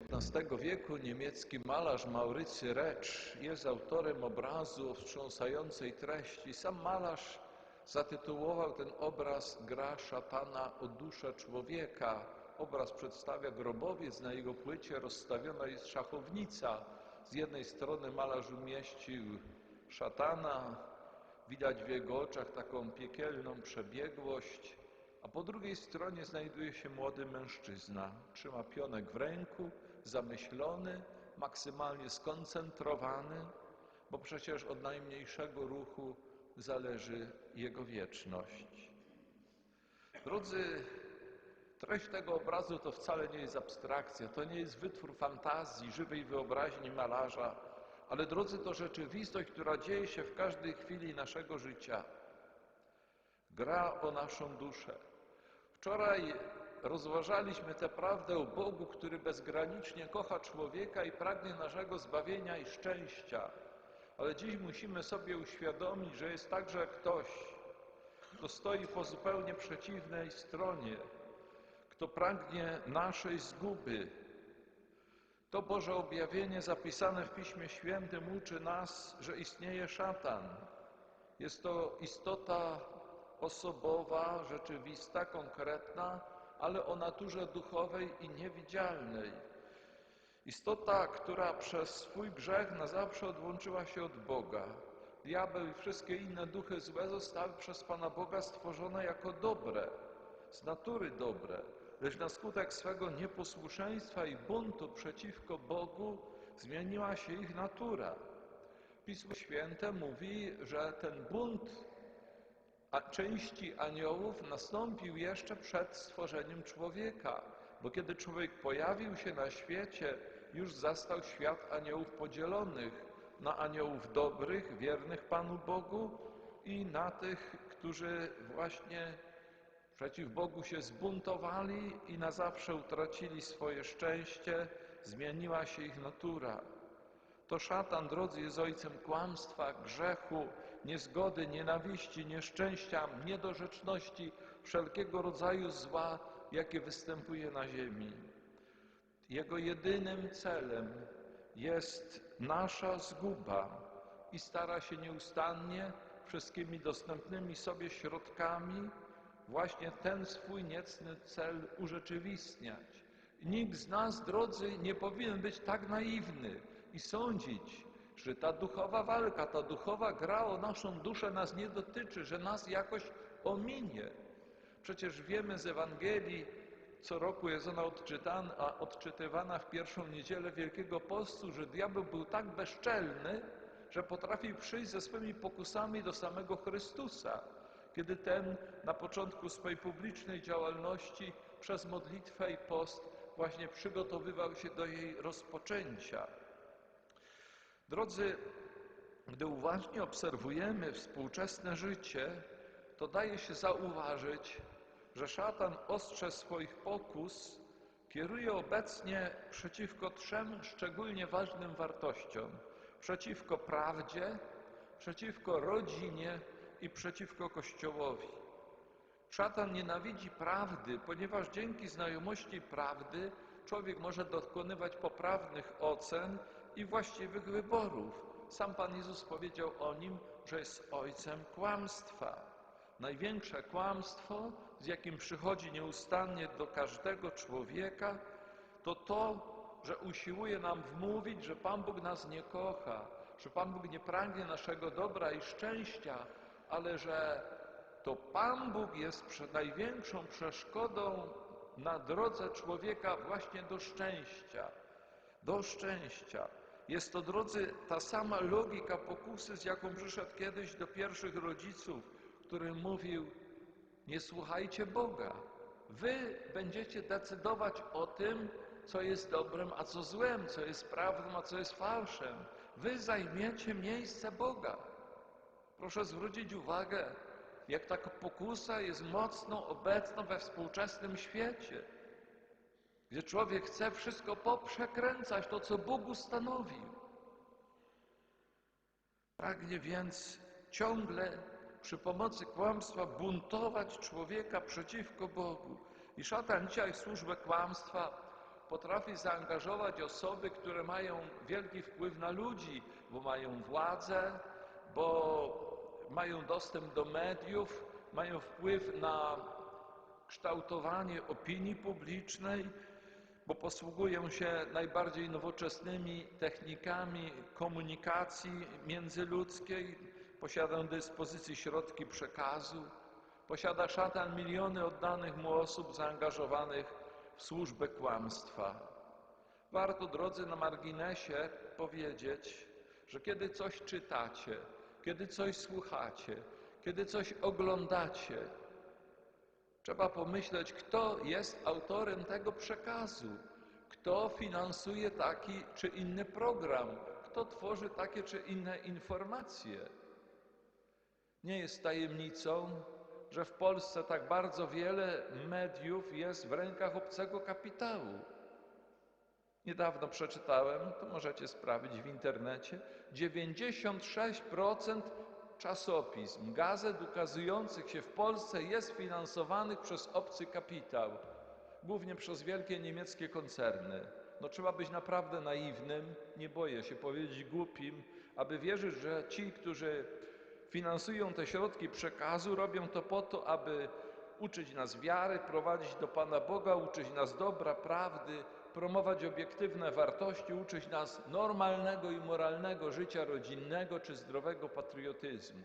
XV wieku niemiecki malarz Maurycy Recz jest autorem obrazu o wstrząsającej treści. Sam malarz zatytułował ten obraz Gra szatana o duszę człowieka. Obraz przedstawia grobowiec, na jego płycie rozstawiona jest szachownica. Z jednej strony malarz umieścił szatana, widać w jego oczach taką piekielną przebiegłość, a po drugiej stronie znajduje się młody mężczyzna. Trzyma pionek w ręku, zamyślony, maksymalnie skoncentrowany, bo przecież od najmniejszego ruchu zależy jego wieczność. Drodzy, treść tego obrazu to wcale nie jest abstrakcja, to nie jest wytwór fantazji, żywej wyobraźni malarza, ale drodzy, to rzeczywistość, która dzieje się w każdej chwili naszego życia. Gra o naszą duszę. Wczoraj rozważaliśmy tę prawdę o Bogu, który bezgranicznie kocha człowieka i pragnie naszego zbawienia i szczęścia. Ale dziś musimy sobie uświadomić, że jest także ktoś, kto stoi po zupełnie przeciwnej stronie, kto pragnie naszej zguby. To Boże objawienie zapisane w Piśmie Świętym uczy nas, że istnieje szatan. Jest to istota osobowa, rzeczywista, konkretna, ale o naturze duchowej i niewidzialnej. Istota, która przez swój grzech na zawsze odłączyła się od Boga. Diabeł i wszystkie inne duchy złe zostały przez Pana Boga stworzone jako dobre, z natury dobre, lecz na skutek swego nieposłuszeństwa i buntu przeciwko Bogu zmieniła się ich natura. Pismo Święte mówi, że ten bunt a części aniołów nastąpił jeszcze przed stworzeniem człowieka, bo kiedy człowiek pojawił się na świecie, już zastał świat aniołów podzielonych na aniołów dobrych, wiernych Panu Bogu i na tych, którzy właśnie przeciw Bogu się zbuntowali i na zawsze utracili swoje szczęście, zmieniła się ich natura. To szatan, drodzy, jest ojcem kłamstwa, grzechu, niezgody, nienawiści, nieszczęścia, niedorzeczności, wszelkiego rodzaju zła, jakie występuje na ziemi. Jego jedynym celem jest nasza zguba i stara się nieustannie wszystkimi dostępnymi sobie środkami właśnie ten swój niecny cel urzeczywistniać. Nikt z nas, drodzy, nie powinien być tak naiwny i sądzić, że ta duchowa walka, ta duchowa gra o naszą duszę nas nie dotyczy, że nas jakoś ominie. Przecież wiemy z Ewangelii, co roku jest ona odczytana, odczytywana w pierwszą niedzielę Wielkiego Postu, że diabeł był tak bezczelny, że potrafił przyjść ze swymi pokusami do samego Chrystusa, kiedy ten na początku swojej publicznej działalności przez modlitwę i post właśnie przygotowywał się do jej rozpoczęcia. Drodzy, gdy uważnie obserwujemy współczesne życie, to daje się zauważyć, że szatan ostrze swoich pokus kieruje obecnie przeciwko trzem szczególnie ważnym wartościom: przeciwko prawdzie, przeciwko rodzinie i przeciwko Kościołowi. Szatan nienawidzi prawdy, ponieważ dzięki znajomości prawdy człowiek może dokonywać poprawnych ocen i właściwych wyborów. Sam Pan Jezus powiedział o nim, że jest ojcem kłamstwa. Największe kłamstwo, z jakim przychodzi nieustannie do każdego człowieka, to to, że usiłuje nam wmówić, że Pan Bóg nas nie kocha, że Pan Bóg nie pragnie naszego dobra i szczęścia, ale że to Pan Bóg jest największą przeszkodą na drodze człowieka właśnie do szczęścia. Do szczęścia. Jest to, drodzy, ta sama logika pokusy, z jaką przyszedł kiedyś do pierwszych rodziców, który mówił: Nie słuchajcie Boga. Wy będziecie decydować o tym, co jest dobrem, a co złem, co jest prawdą, a co jest fałszem. Wy zajmiecie miejsce Boga. Proszę zwrócić uwagę, jak taka pokusa jest mocno obecna we współczesnym świecie, gdzie człowiek chce wszystko poprzekręcać, to co Bóg ustanowił. Pragnie więc ciągle przy pomocy kłamstwa buntować człowieka przeciwko Bogu. I szatan dzisiaj służbę kłamstwa potrafi zaangażować osoby, które mają wielki wpływ na ludzi, bo mają władzę, bo mają dostęp do mediów, mają wpływ na kształtowanie opinii publicznej, bo posługują się najbardziej nowoczesnymi technikami komunikacji międzyludzkiej, posiadają do dyspozycji środki przekazu, posiada szatan miliony oddanych mu osób zaangażowanych w służbę kłamstwa. Warto, drodzy, na marginesie powiedzieć, że kiedy coś czytacie, kiedy coś słuchacie, kiedy coś oglądacie, Trzeba pomyśleć, kto jest autorem tego przekazu, kto finansuje taki czy inny program, kto tworzy takie czy inne informacje. Nie jest tajemnicą, że w Polsce tak bardzo wiele mediów jest w rękach obcego kapitału. Niedawno przeczytałem, to możecie sprawdzić w internecie, 96% czasopism, gazet ukazujących się w Polsce jest finansowanych przez obcy kapitał, głównie przez wielkie niemieckie koncerny. No trzeba być naprawdę naiwnym, nie boję się powiedzieć głupim, aby wierzyć, że ci, którzy finansują te środki przekazu, robią to po to, aby uczyć nas wiary, prowadzić do Pana Boga, uczyć nas dobra, prawdy, promować obiektywne wartości, uczyć nas normalnego i moralnego życia rodzinnego czy zdrowego patriotyzmu.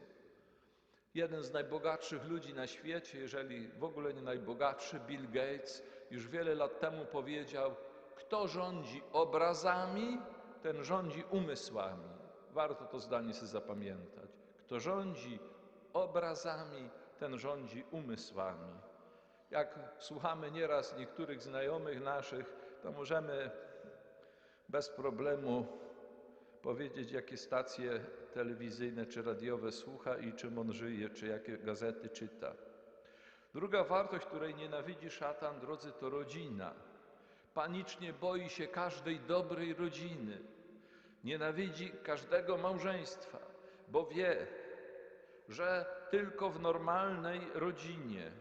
Jeden z najbogatszych ludzi na świecie, jeżeli w ogóle nie najbogatszy, Bill Gates, już wiele lat temu powiedział: Kto rządzi obrazami, ten rządzi umysłami. Warto to zdanie sobie zapamiętać. Kto rządzi obrazami, ten rządzi umysłami. Jak słuchamy nieraz niektórych znajomych naszych, to możemy bez problemu powiedzieć, jakie stacje telewizyjne czy radiowe słucha i czym on żyje, czy jakie gazety czyta. Druga wartość, której nienawidzi szatan, drodzy, to rodzina. Panicznie boi się każdej dobrej rodziny. Nienawidzi każdego małżeństwa, bo wie, że tylko w normalnej rodzinie,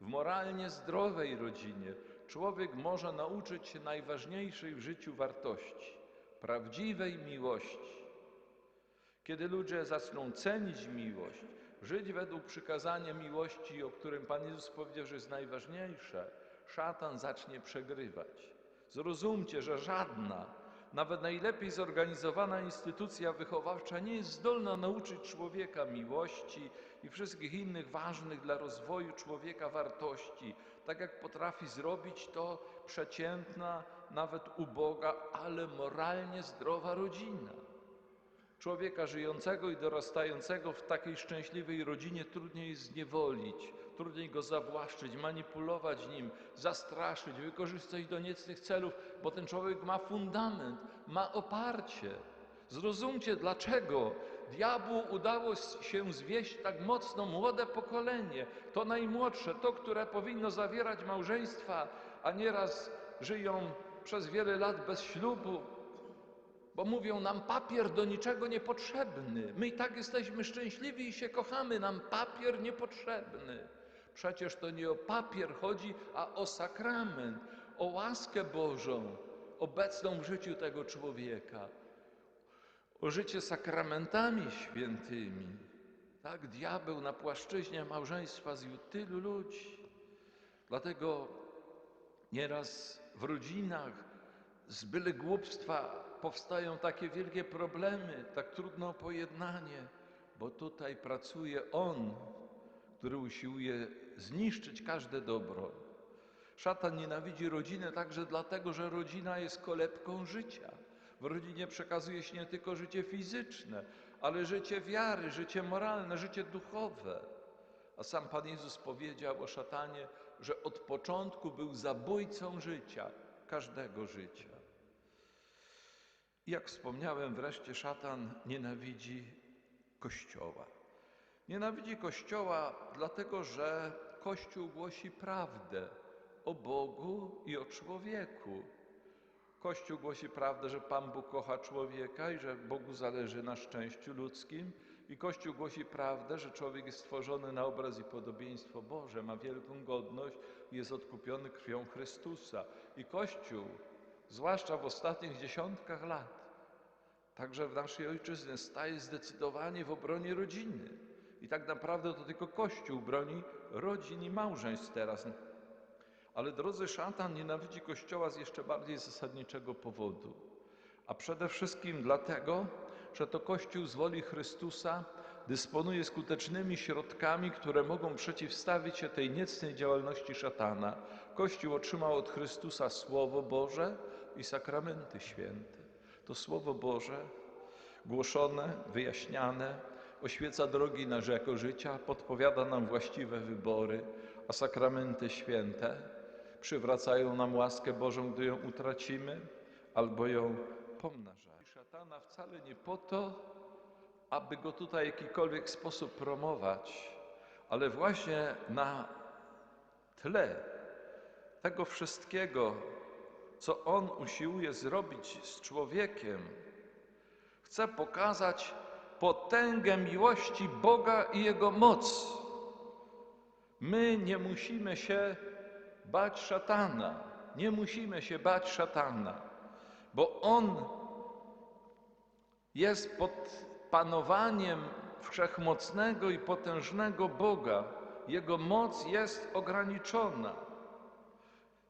w moralnie zdrowej rodzinie człowiek może nauczyć się najważniejszej w życiu wartości prawdziwej miłości. Kiedy ludzie zaczną cenić miłość, żyć według przykazania miłości, o którym Pan Jezus powiedział, że jest najważniejsze, szatan zacznie przegrywać. Zrozumcie, że żadna, nawet najlepiej zorganizowana instytucja wychowawcza nie jest zdolna nauczyć człowieka miłości i wszystkich innych ważnych dla rozwoju człowieka wartości, tak jak potrafi zrobić to przeciętna, nawet uboga, ale moralnie zdrowa rodzina. Człowieka żyjącego i dorastającego w takiej szczęśliwej rodzinie trudniej zniewolić, trudniej go zawłaszczyć, manipulować nim, zastraszyć, wykorzystać do niecnych celów, bo ten człowiek ma fundament, ma oparcie. Zrozumcie, dlaczego diabłu udało się zwieść tak mocno młode pokolenie, to najmłodsze, to, które powinno zawierać małżeństwa, a nieraz żyją przez wiele lat bez ślubu, bo mówią nam papier do niczego niepotrzebny. My i tak jesteśmy szczęśliwi i się kochamy, nam papier niepotrzebny. Przecież to nie o papier chodzi, a o sakrament, o łaskę Bożą obecną w życiu tego człowieka, o życie sakramentami świętymi. Tak, diabeł na płaszczyźnie małżeństwa zwiódł tylu ludzi. Dlatego nieraz w rodzinach z byle głupstwa powstają takie wielkie problemy, tak trudno o pojednanie, bo tutaj pracuje on, który usiłuje zniszczyć każde dobro. Szatan nienawidzi rodziny także dlatego, że rodzina jest kolebką życia. W rodzinie przekazuje się nie tylko życie fizyczne, ale życie wiary, życie moralne, życie duchowe. A sam Pan Jezus powiedział o szatanie, że od początku był zabójcą życia, każdego życia. I jak wspomniałem, wreszcie szatan nienawidzi Kościoła. Nienawidzi Kościoła dlatego, że Kościół głosi prawdę o Bogu i o człowieku. Kościół głosi prawdę, że Pan Bóg kocha człowieka i że Bogu zależy na szczęściu ludzkim. I Kościół głosi prawdę, że człowiek jest stworzony na obraz i podobieństwo Boże, ma wielką godność i jest odkupiony krwią Chrystusa. I Kościół, zwłaszcza w ostatnich dziesiątkach lat, także w naszej ojczyźnie, staje zdecydowanie w obronie rodziny. I tak naprawdę to tylko Kościół broni rodzin i małżeństw teraz. Ale drodzy, szatan nienawidzi Kościoła z jeszcze bardziej zasadniczego powodu. A przede wszystkim dlatego, że to Kościół z woli Chrystusa dysponuje skutecznymi środkami, które mogą przeciwstawić się tej niecnej działalności szatana. Kościół otrzymał od Chrystusa Słowo Boże i sakramenty święte. To Słowo Boże głoszone, wyjaśniane, oświeca drogi na rzeko życia, podpowiada nam właściwe wybory, a sakramenty święte przywracają nam łaskę Bożą, gdy ją utracimy, albo ją pomnażają. Szatana wcale nie po to, aby go tutaj w jakikolwiek sposób promować, ale właśnie na tle tego wszystkiego, co on usiłuje zrobić z człowiekiem, chce pokazać potęgę miłości Boga i Jego moc. My nie musimy się bać szatana, nie musimy się bać szatana, bo on jest pod panowaniem wszechmocnego i potężnego Boga. Jego moc jest ograniczona.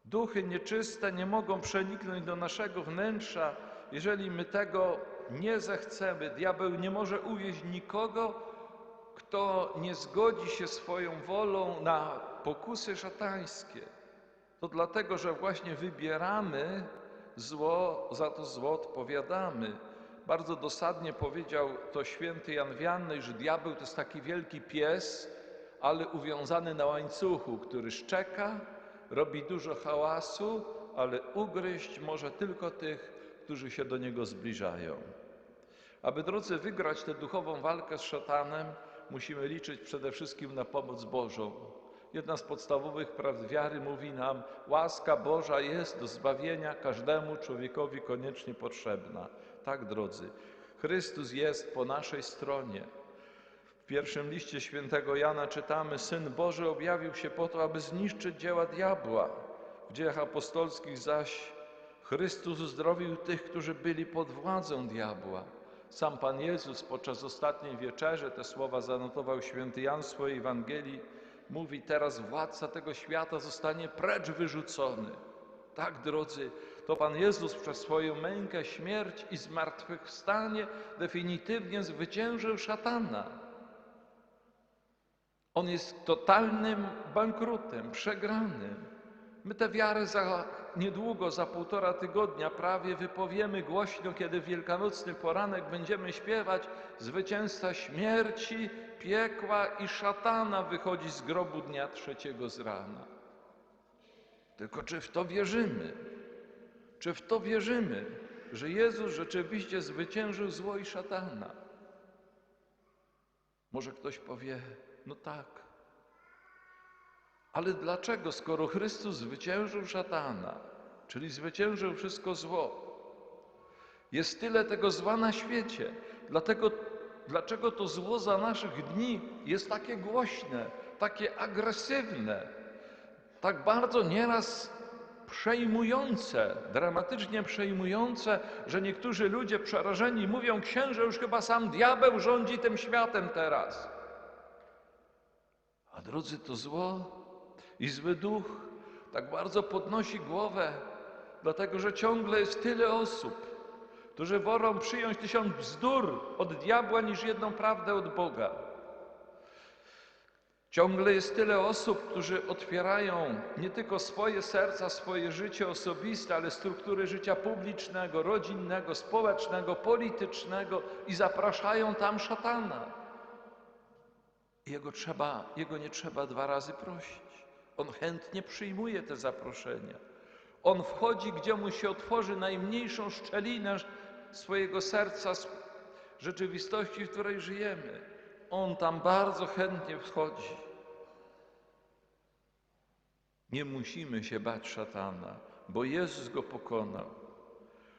Duchy nieczyste nie mogą przeniknąć do naszego wnętrza, jeżeli my tego nie zechcemy. Diabeł nie może uwieść nikogo, kto nie zgodzi się swoją wolą na pokusy szatańskie. To dlatego, że właśnie wybieramy zło, za to zło odpowiadamy. Bardzo dosadnie powiedział to święty Jan Wianny, że diabeł to jest taki wielki pies, ale uwiązany na łańcuchu, który szczeka, robi dużo hałasu, ale ugryźć może tylko tych, którzy się do niego zbliżają. Aby drodzy wygrać tę duchową walkę z szatanem, musimy liczyć przede wszystkim na pomoc Bożą. Jedna z podstawowych prawd wiary mówi nam: łaska Boża jest do zbawienia każdemu człowiekowi koniecznie potrzebna. Tak, drodzy, Chrystus jest po naszej stronie. W pierwszym liście świętego Jana czytamy: Syn Boży objawił się po to, aby zniszczyć dzieła diabła. W dziejach apostolskich zaś Chrystus uzdrowił tych, którzy byli pod władzą diabła. Sam Pan Jezus podczas ostatniej wieczerzy, te słowa zanotował święty Jan w swojej Ewangelii, mówi teraz władca tego świata zostanie precz wyrzucony. Tak, drodzy, to Pan Jezus przez swoją mękę, śmierć i zmartwychwstanie definitywnie zwyciężył szatana. On jest totalnym bankrutem, przegranym. My tę wiarę za niedługo, za półtora tygodnia prawie wypowiemy głośno, kiedy w wielkanocny poranek będziemy śpiewać Zwycięzca śmierci, piekła i szatana wychodzi z grobu dnia trzeciego z rana. Tylko czy w to wierzymy? Czy w to wierzymy, że Jezus rzeczywiście zwyciężył zło i szatana? Może ktoś powie, no tak. Ale dlaczego, skoro Chrystus zwyciężył szatana, czyli zwyciężył wszystko zło, jest tyle tego zła na świecie, dlatego, dlaczego to zło za naszych dni jest takie głośne, takie agresywne, tak bardzo nieraz przejmujące, dramatycznie przejmujące, że niektórzy ludzie przerażeni mówią: Księże, już chyba sam diabeł rządzi tym światem teraz. A drodzy, to zło i zły duch tak bardzo podnosi głowę, dlatego że ciągle jest tyle osób, którzy wolą przyjąć tysiąc bzdur od diabła niż jedną prawdę od Boga. Ciągle jest tyle osób, którzy otwierają nie tylko swoje serca, swoje życie osobiste, ale struktury życia publicznego, rodzinnego, społecznego, politycznego i zapraszają tam szatana. Jego, trzeba, jego nie trzeba dwa razy prosić. On chętnie przyjmuje te zaproszenia. On wchodzi, gdzie mu się otworzy najmniejszą szczelinę swojego serca, rzeczywistości, w której żyjemy. On tam bardzo chętnie wchodzi. Nie musimy się bać szatana, bo Jezus go pokonał.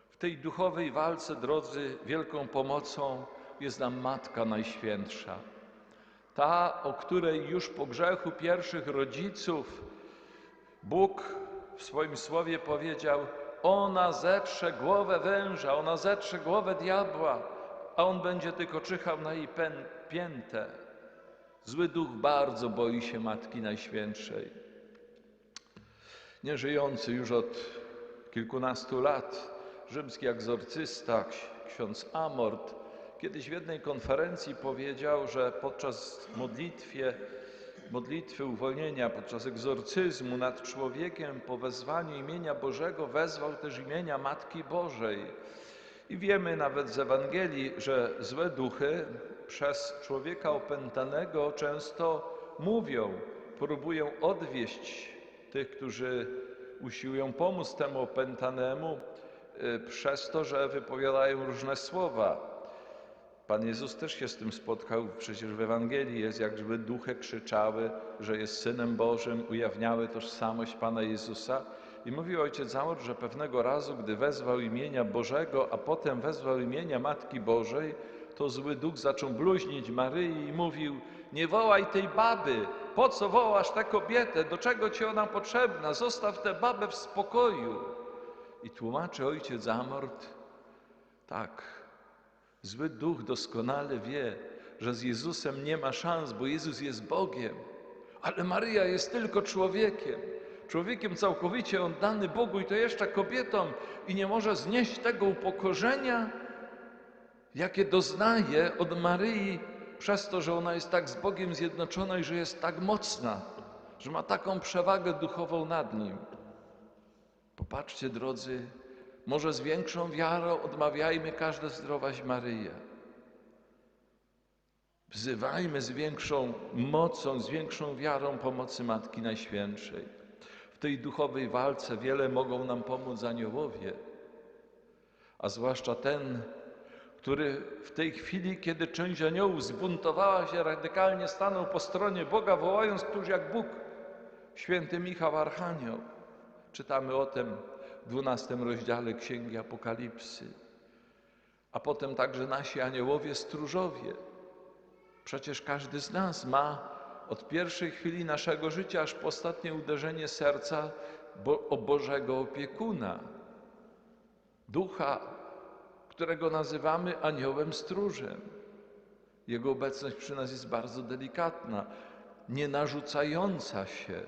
W tej duchowej walce, drodzy, wielką pomocą jest nam Matka Najświętsza. Ta, o której już po grzechu pierwszych rodziców Bóg w swoim słowie powiedział: Ona zetrze głowę węża, ona zetrze głowę diabła, a on będzie tylko czyhał na jej piętę. Zły duch bardzo boi się Matki Najświętszej. Nieżyjący już od kilkunastu lat rzymski egzorcysta, ksiądz Amort, kiedyś w jednej konferencji powiedział, że podczas modlitwie, modlitwy uwolnienia, podczas egzorcyzmu nad człowiekiem po wezwaniu imienia Bożego wezwał też imienia Matki Bożej. I wiemy nawet z Ewangelii, że złe duchy przez człowieka opętanego często mówią, próbują odwieść tych, którzy usiłują pomóc temu opętanemu, y, przez to, że wypowiadają różne słowa. Pan Jezus też się z tym spotkał, przecież w Ewangelii jest, jak złe duchy krzyczały, że jest Synem Bożym, ujawniały tożsamość Pana Jezusa. I mówił ojciec Amor, że pewnego razu, gdy wezwał imienia Bożego, a potem wezwał imienia Matki Bożej, to zły duch zaczął bluźnić Maryi i mówił: Nie wołaj tej baby, po co wołasz tę kobietę, do czego ci ona potrzebna, zostaw tę babę w spokoju. I tłumaczy ojciec Amort: Tak, zły duch doskonale wie, że z Jezusem nie ma szans, bo Jezus jest Bogiem, ale Maryja jest tylko człowiekiem. Człowiekiem całkowicie oddany Bogu i to jeszcze kobietą i nie może znieść tego upokorzenia, jakie doznaje od Maryi przez to, że ona jest tak z Bogiem zjednoczona i że jest tak mocna, że ma taką przewagę duchową nad Nim. Popatrzcie, drodzy, może z większą wiarą odmawiajmy każde zdrowaś Maryję. Wzywajmy z większą mocą, z większą wiarą pomocy Matki Najświętszej. W tej duchowej walce wiele mogą nam pomóc aniołowie, a zwłaszcza ten, który w tej chwili, kiedy część aniołów zbuntowała się radykalnie, stanął po stronie Boga, wołając, któż jak Bóg, święty Michał Archanioł. Czytamy o tym w dwunastym rozdziale Księgi Apokalipsy. A potem także nasi aniołowie stróżowie. Przecież każdy z nas ma od pierwszej chwili naszego życia aż po ostatnie uderzenie serca bo, o Bożego opiekuna, ducha, którego nazywamy aniołem stróżem. Jego obecność przy nas jest bardzo delikatna, nie narzucająca się.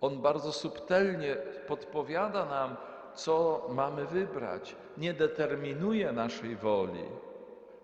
On bardzo subtelnie podpowiada nam, co mamy wybrać, nie determinuje naszej woli.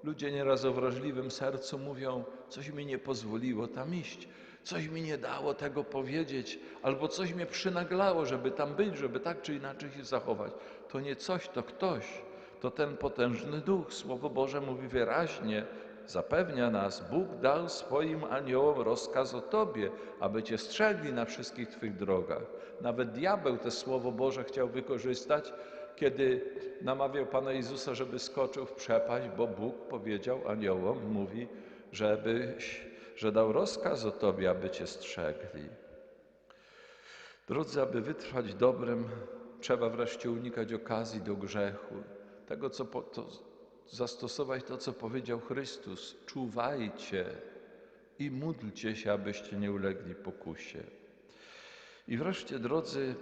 Ludzie nieraz o wrażliwym sercu mówią: Coś mi nie pozwoliło tam iść, coś mi nie dało tego powiedzieć, albo coś mnie przynaglało, żeby tam być, żeby tak czy inaczej się zachować. To nie coś, to ktoś, to ten potężny duch. Słowo Boże mówi wyraźnie, zapewnia nas: Bóg dał swoim aniołom rozkaz o Tobie, aby Cię strzegli na wszystkich Twych drogach. Nawet diabeł te słowo Boże chciał wykorzystać, kiedy namawiał Pana Jezusa, żeby skoczył w przepaść, bo Bóg powiedział aniołom, mówi, żebyś, że dał rozkaz o Tobie, aby Cię strzegli. Drodzy, aby wytrwać dobrem, trzeba wreszcie unikać okazji do grzechu. Tego, co po, to, zastosować to, co powiedział Chrystus. Czuwajcie i módlcie się, abyście nie ulegli pokusie. I wreszcie, drodzy,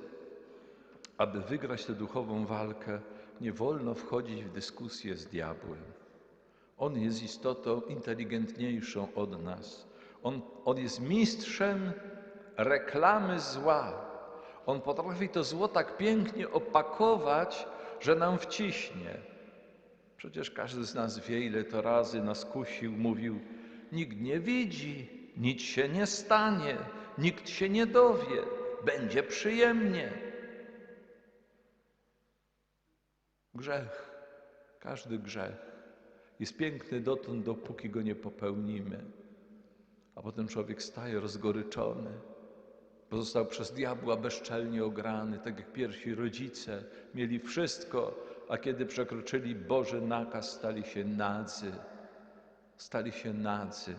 aby wygrać tę duchową walkę, nie wolno wchodzić w dyskusję z diabłem. On jest istotą inteligentniejszą od nas. On, on jest mistrzem reklamy zła. On potrafi to zło tak pięknie opakować, że nam wciśnie. Przecież każdy z nas wie, ile to razy nas kusił, mówił: Nikt nie widzi, nic się nie stanie, nikt się nie dowie, będzie przyjemnie. Grzech, każdy grzech jest piękny dotąd, dopóki go nie popełnimy. A potem człowiek staje rozgoryczony, bo został przez diabła bezczelnie ograny, tak jak pierwsi rodzice mieli wszystko, a kiedy przekroczyli Boży nakaz, stali się nadzy. Stali się nadzy.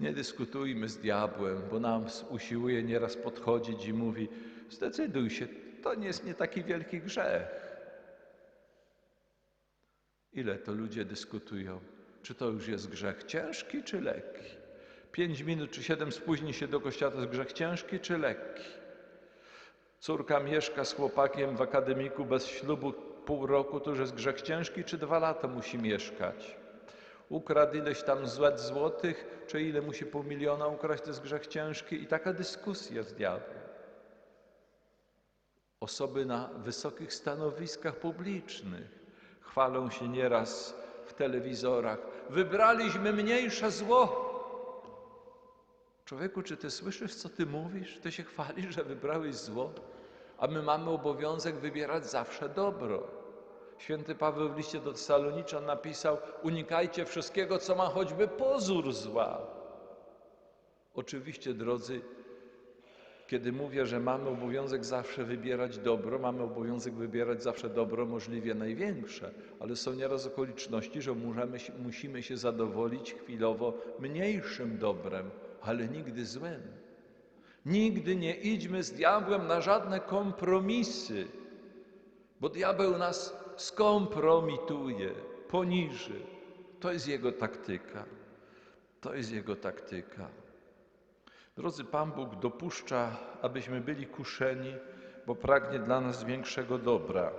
Nie dyskutujmy z diabłem, bo nam usiłuje nieraz podchodzić i mówi: Zdecyduj się, to nie jest nie taki wielki grzech. Ile to ludzie dyskutują? Czy to już jest grzech ciężki czy lekki? Pięć minut czy siedem spóźni się do kościoła, to jest grzech ciężki czy lekki? Córka mieszka z chłopakiem w akademiku bez ślubu pół roku, to już jest grzech ciężki, czy dwa lata musi mieszkać? Ukradł ileś tam złot złotych, czy ile musi pół miliona ukraść, to jest grzech ciężki? I taka dyskusja z diabłem. Osoby na wysokich stanowiskach publicznych chwalą się nieraz w telewizorach. Wybraliśmy mniejsze zło. Człowieku, czy ty słyszysz, co ty mówisz? Ty się chwalisz, że wybrałeś zło, a my mamy obowiązek wybierać zawsze dobro. Święty Paweł w liście do Tesaloniczan napisał: Unikajcie wszystkiego, co ma choćby pozór zła. Oczywiście, drodzy, kiedy mówię, że mamy obowiązek zawsze wybierać dobro, mamy obowiązek wybierać zawsze dobro możliwie największe, ale są nieraz okoliczności, że możemy, musimy się zadowolić chwilowo mniejszym dobrem, ale nigdy złym. Nigdy nie idźmy z diabłem na żadne kompromisy, bo diabeł nas skompromituje, poniży. To jest jego taktyka. To jest jego taktyka. Drodzy, Pan Bóg dopuszcza, abyśmy byli kuszeni, bo pragnie dla nas większego dobra.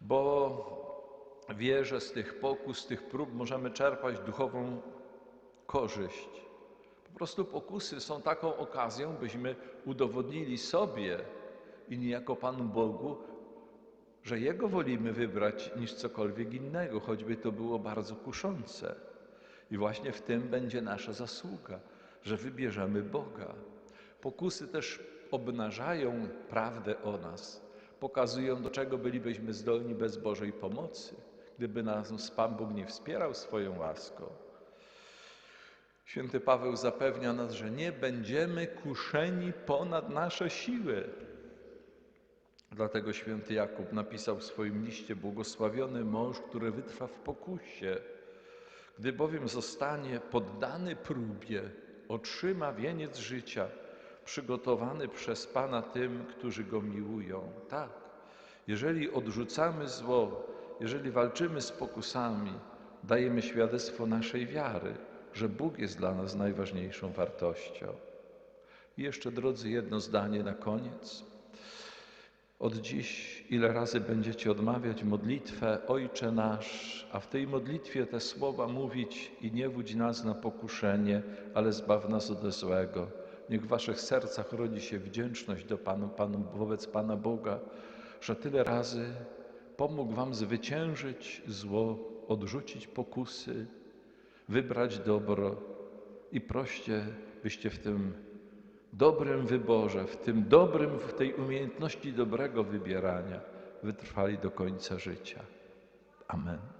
Bo wie, że z tych pokus, z tych prób możemy czerpać duchową korzyść. Po prostu pokusy są taką okazją, byśmy udowodnili sobie i niejako Panu Bogu, że Jego wolimy wybrać niż cokolwiek innego, choćby to było bardzo kuszące. I właśnie w tym będzie nasza zasługa, że wybierzemy Boga. Pokusy też obnażają prawdę o nas, pokazują, do czego bylibyśmy zdolni bez Bożej pomocy, gdyby nas Pan Bóg nie wspierał swoją łaską. Święty Paweł zapewnia nas, że nie będziemy kuszeni ponad nasze siły. Dlatego święty Jakub napisał w swoim liście: Błogosławiony mąż, który wytrwa w pokusie. Gdy bowiem zostanie poddany próbie, otrzyma wieniec życia, przygotowany przez Pana tym, którzy go miłują. Tak, jeżeli odrzucamy zło, jeżeli walczymy z pokusami, dajemy świadectwo naszej wiary, że Bóg jest dla nas najważniejszą wartością. I jeszcze, drodzy, jedno zdanie na koniec. Od dziś ile razy będziecie odmawiać modlitwę Ojcze nasz, a w tej modlitwie te słowa mówić i nie wódź nas na pokuszenie, ale zbaw nas ode złego. Niech w waszych sercach rodzi się wdzięczność do Panu, Panu wobec Pana Boga, że tyle razy pomógł wam zwyciężyć zło, odrzucić pokusy, wybrać dobro i proście, byście w tym dobrym wyborze, w tym dobrym, w tej umiejętności dobrego wybierania wytrwali do końca życia. Amen.